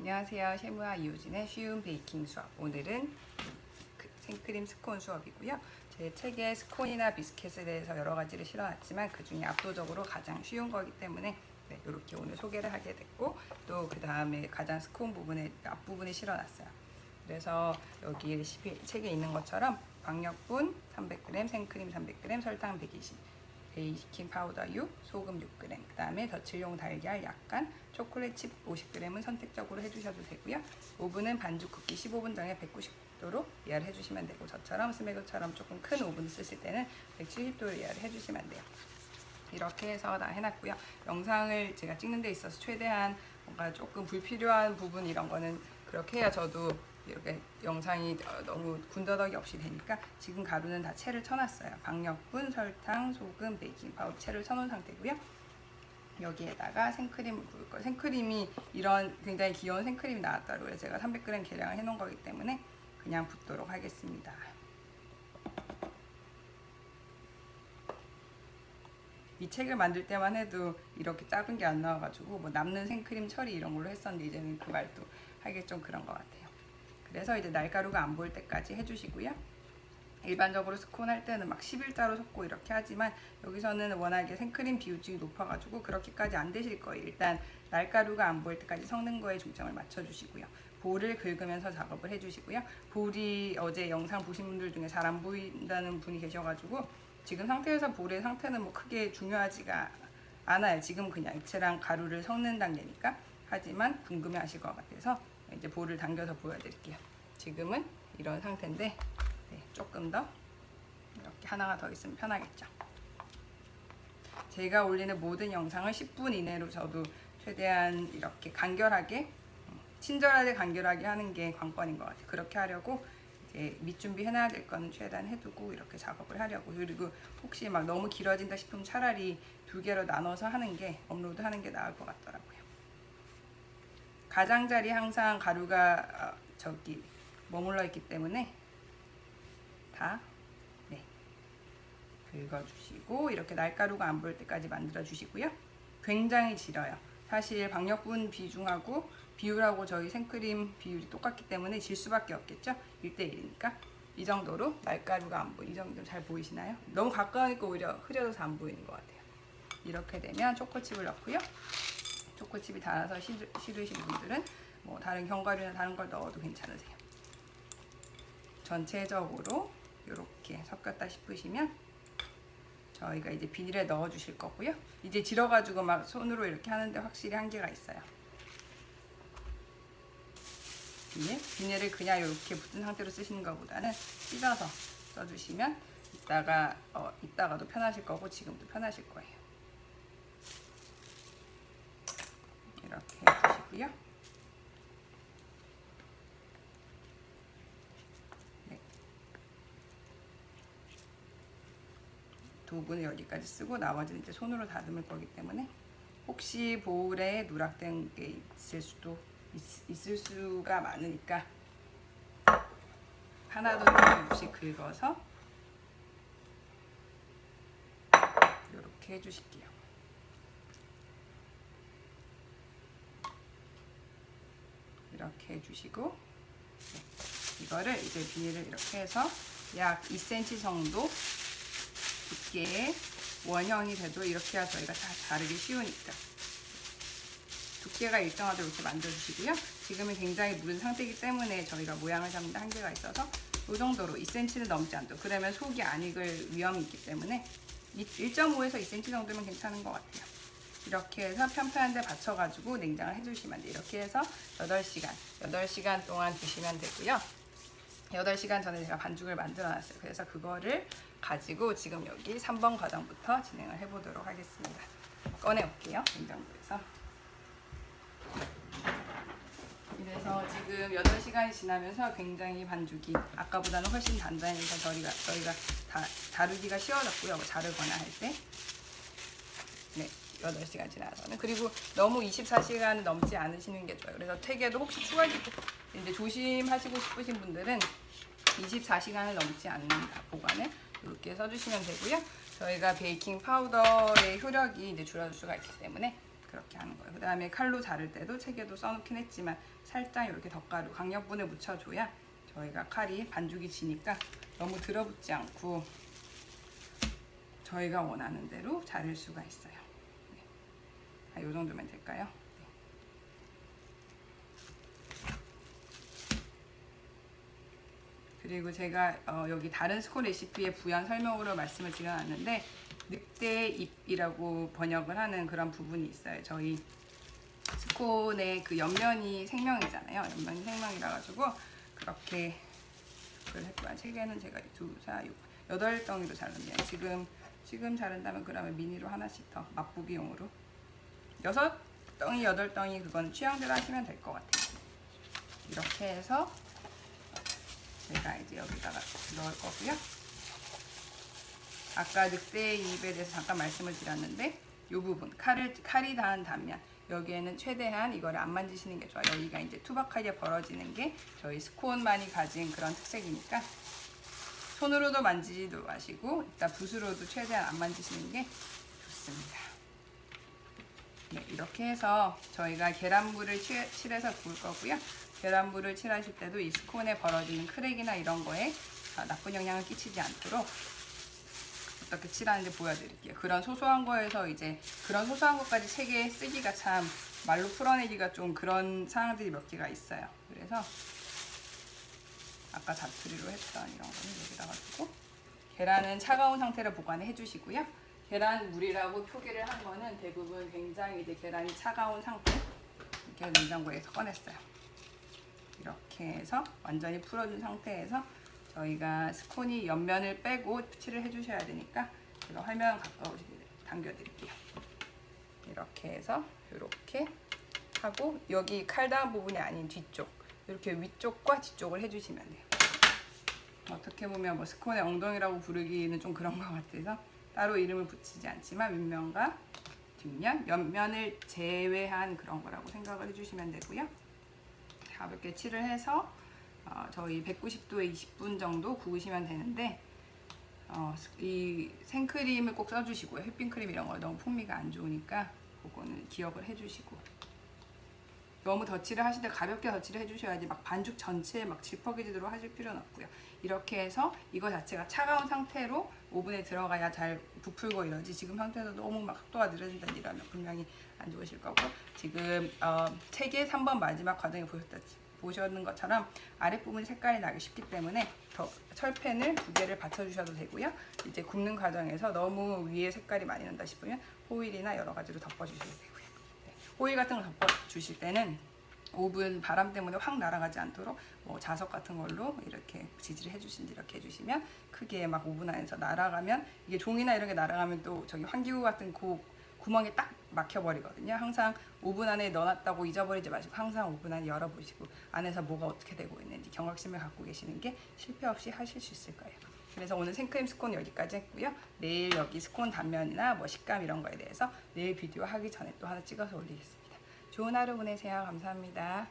안녕하세요. 셰무아 이효진의 쉬운 베이킹 수업. 오늘은 그 생크림 스콘 수업이고요. 제 책에 스콘이나 비스켓에 대해서 여러 가지를 실어놨지만 그 중에 압도적으로 가장 쉬운 거기 때문에 네, 이렇게 오늘 소개를 하게 됐고 또 그 다음에 가장 스콘 부분에 앞부분에 실어놨어요. 그래서 여기 레시피 책에 있는 것처럼 박력분 300g, 생크림 300g, 설탕 120, 베이킹 파우더 6, 소금 6g, 그 다음에 덧칠용 달걀 약간, 초콜릿 칩 50g은 선택적으로 해주셔도 되고요. 오븐은 반죽 굽기 15분 전에 190도로 예열을 해주시면 되고 저처럼 스메그처럼 조금 큰 오븐 쓰실 때는 170도로 예열을 해주시면 돼요. 이렇게 해서 다 해놨고요. 영상을 제가 찍는 데 있어서 최대한 뭔가 조금 불필요한 부분 이런 거는 그렇게 해야 저도 이렇게 영상이 어, 너무 군더더기 없이 되니까 지금 가루는 다 채를 쳐놨어요. 박력분, 설탕, 소금, 베이킹 파우더 채를 쳐놓은 상태고요. 여기에다가 생크림을 부을 거예요. 생크림이 이런 굉장히 귀여운 생크림이 나왔다고 그래서 제가 300g 계량을 해놓은 거기 때문에 그냥 붓도록 하겠습니다. 이 책을 만들 때만 해도 이렇게 작은 게 안 나와가지고 뭐 남는 생크림 처리 이런 걸로 했었는데 이제는 그 말도 하기 좀 그런 것 같아요. 그래서 이제 날가루가 안 보일 때까지 해주시고요. 일반적으로 스콘 할 때는 막 11자로 섞고 이렇게 하지만 여기서는 워낙에 생크림 비율이 높아가지고 그렇게까지 안 되실 거예요. 일단 날가루가 안 보일 때까지 섞는 거에 중점을 맞춰주시고요. 볼을 긁으면서 작업을 해주시고요. 볼이 어제 영상 보신 분들 중에 잘 안 보인다는 분이 계셔가지고 지금 상태에서 볼의 상태는 뭐 크게 중요하지가 않아요. 지금 그냥 액체랑 가루를 섞는 단계니까. 하지만 궁금해하실 것 같아서 이제 볼을 당겨서 보여드릴게요. 지금은 이런 상태인데 네, 조금 더 이렇게 하나가 더 있으면 편하겠죠. 제가 올리는 모든 영상을 10분 이내로 저도 최대한 이렇게 간결하게 음, 친절하게 간결하게 하는 게 관건인 것 같아요. 그렇게 하려고 이제 밑준비 해놔야 될 거는 최대한 해두고 이렇게 작업을 하려고 그리고 혹시 막 너무 길어진다 싶으면 차라리 두 개로 나눠서 하는 게 업로드 하는 게 나을 것 같더라고요. 가장자리 항상 가루가 어, 저기 머물러 있기 때문에 다 네. 긁어주시고 이렇게 날가루가 안 보일 때까지 만들어 주시고요. 굉장히 질어요. 사실 박력분 비중하고 비율하고 저희 생크림 비율이 똑같기 때문에 질 수밖에 없겠죠. 1대1이니까 이 정도로 날가루가 안 보이 이 정도 잘 보이시나요? 너무 가까우니까 오히려 흐려져서 안 보이는 것 같아요. 이렇게 되면 초코칩을 넣고요. 초코칩이 달아서 싫- 싫으신 분들은 뭐 다른 견과류나 다른 걸 넣어도 괜찮으세요. 전체적으로 이렇게 섞였다 싶으시면 저희가 이제 비닐에 넣어 주실 거고요. 이제 질어가지고 막 손으로 이렇게 하는데 확실히 한계가 있어요. 비닐, 비닐을 그냥 이렇게 붙은 상태로 쓰시는 것보다는 찢어서 써주시면 이따가 어, 이따가도 편하실 거고 지금도 편하실 거예요. 이렇게 해주시고요. 네. 도구는 여기까지 쓰고 나머지는 이제 손으로 다듬을 거기 때문에 혹시 볼에 누락된 게 있을 수도 있, 있을 수가 많으니까 하나도 틀림없이 긁어서 이렇게 해주실게요. 이렇게 해주시고 네. 이거를 이제 비닐을 이렇게 해서 약 2cm 정도 두께의 원형이 돼도 이렇게 해야 저희가 다 자르기 쉬우니까 두께가 일정하도록 이렇게 만들어주시고요. 지금은 굉장히 무른 상태이기 때문에 저희가 모양을 잡는 데 한계가 있어서 이 정도로 2cm는 넘지 않도록 그러면 속이 안 익을 위험이 있기 때문에 1.5에서 2cm 정도면 괜찮은 것 같아요. 이렇게 해서 편편한 데 받쳐가지고 냉장을 해주시면 돼요. 이렇게 해서 8시간, 8시간 동안 두시면 되고요. 8시간 전에 제가 반죽을 만들어 놨어요. 그래서 그거를 가지고 지금 여기 3번 과정부터 진행을 해보도록 하겠습니다. 꺼내 올게요. 냉장고에서. 그래서 지금 8시간이 지나면서 굉장히 반죽이 아까보다는 훨씬 단단해서 저희가, 저희가 다 다루기가 쉬워졌고요. 뭐 자르거나 할 때. 네, 8시간 지나서는. 그리고 너무 24시간 넘지 않으시는 게 좋아요. 그래서 퇴계도 혹시 추가기 이제 조심하시고 싶으신 분들은 24시간을 넘지 않는 보관을 이렇게 써주시면 되고요. 저희가 베이킹 파우더의 효력이 이제 줄어들 수가 있기 때문에 그렇게 하는 거예요. 그 다음에 칼로 자를 때도 책에도 써놓긴 했지만 살짝 이렇게 덧가루 강력분을 묻혀줘야 저희가 칼이 반죽이 지니까 너무 들어붙지 않고 저희가 원하는 대로 자를 수가 있어요. 네. 아, 요 정도면 될까요? 네. 그리고 제가 어, 여기 다른 스콘 레시피의 부연 설명으로 말씀을 드려놨는데 늑대 잎이라고 번역을 하는 그런 부분이 있어요. 저희 스콘의 그 옆면이 생명이잖아요. 옆면이 생명이라 가지고 그렇게 그걸 했고요. 책에는 제가 두, 사, 육, 여덟 덩이로 자른대요. 지금 지금 자른다면 그러면 미니로 하나씩 더 맛보기용으로 여섯 덩이, 여덟 덩이 그건 취향대로 하시면 될 것 같아요. 이렇게 해서 제가 이제 여기다가 넣을 거고요. 아까 늑대 잎에 대해서 잠깐 말씀을 드렸는데 이 부분 칼을 칼이 닿은 단면 여기에는 최대한 이거를 안 만지시는 게 좋아요. 여기가 이제 투박하게 벌어지는 게 저희 스콘만이 가진 그런 특색이니까 손으로도 만지지도 마시고 일단 붓으로도 최대한 안 만지시는 게 좋습니다. 네, 이렇게 해서 저희가 계란물을 칠- 칠해서 구울 거고요. 계란물을 칠하실 때도 이 스콘에 벌어지는 크랙이나 이런 거에 아, 나쁜 영향을 끼치지 않도록 어떻게 칠하는지 보여드릴게요. 그런 소소한 거에서 이제 그런 소소한 것까지 책에 쓰기가 참 말로 풀어내기가 좀 그런 사항들이 몇 개가 있어요. 그래서 아까 자투리로 했던 이런 거는 여기다가 두고 계란은 차가운 상태로 보관을 해주시고요. 계란 물이라고 표기를 한 거는 대부분 굉장히 이제 계란이 차가운 상태 이렇게 냉장고에서 꺼냈어요. 이렇게 해서 완전히 풀어준 상태에서 저희가 스콘이 옆면을 빼고 칠을 해주셔야 되니까 제가 화면 가까우시게 당겨드릴게요. 이렇게 해서 이렇게 하고 여기 칼 닿은 부분이 아닌 뒤쪽 이렇게 위쪽과 뒤쪽을 해주시면 돼요. 어떻게 보면 뭐 스콘의 엉덩이라고 부르기는 좀 그런 것 같아서 따로 이름을 붙이지 않지만 윗면과 뒷면, 옆면을 제외한 그런 거라고 생각을 해주시면 되고요. 가볍게 칠을 해서 어, 저희 190도에 20분 정도 구우시면 되는데 어, 이 생크림을 꼭 써주시고요. 휘핑크림 이런 거 너무 풍미가 안 좋으니까 그거는 기억을 해주시고 너무 덧칠을 때 가볍게 덧칠을 해주셔야지 막 반죽 전체에 막 질퍽해지도록 하실 필요는 없고요. 이렇게 해서 이거 자체가 차가운 상태로 오븐에 들어가야 잘 부풀고 이러지 지금 상태에서 너무 막 속도가 느려진다 이러면 분명히 안 좋으실 거고 지금 어, 책의 3번 마지막 과정에 보셨다 보셨는 것처럼 아랫부분 색깔이 나기 쉽기 때문에 더 철펜을 두 개를 받쳐주셔도 되고요. 이제 굽는 과정에서 너무 위에 색깔이 많이 난다 싶으면 호일이나 여러 가지로 덮어주셔도 되고요. 네, 호일 같은 거 덮어 주실 때는 오븐 바람 때문에 확 날아가지 않도록 뭐 자석 같은 걸로 이렇게 지지를 해주신지 이렇게 해주시면 크게 막 오븐 안에서 날아가면 이게 종이나 이런 게 날아가면 또 저기 환기구 같은 그 구멍에 딱 막혀버리거든요. 항상 오븐 안에 넣어놨다고 잊어버리지 마시고 항상 오븐 안에 열어보시고 안에서 뭐가 어떻게 되고 있는지 경각심을 갖고 계시는 게 실패 없이 하실 수 있을 거예요. 그래서 오늘 생크림 스콘 여기까지 했고요. 내일 여기 스콘 단면이나 뭐 식감 이런 거에 대해서 내일 비디오 하기 전에 또 하나 찍어서 올리겠습니다. 좋은 하루 보내세요. 감사합니다.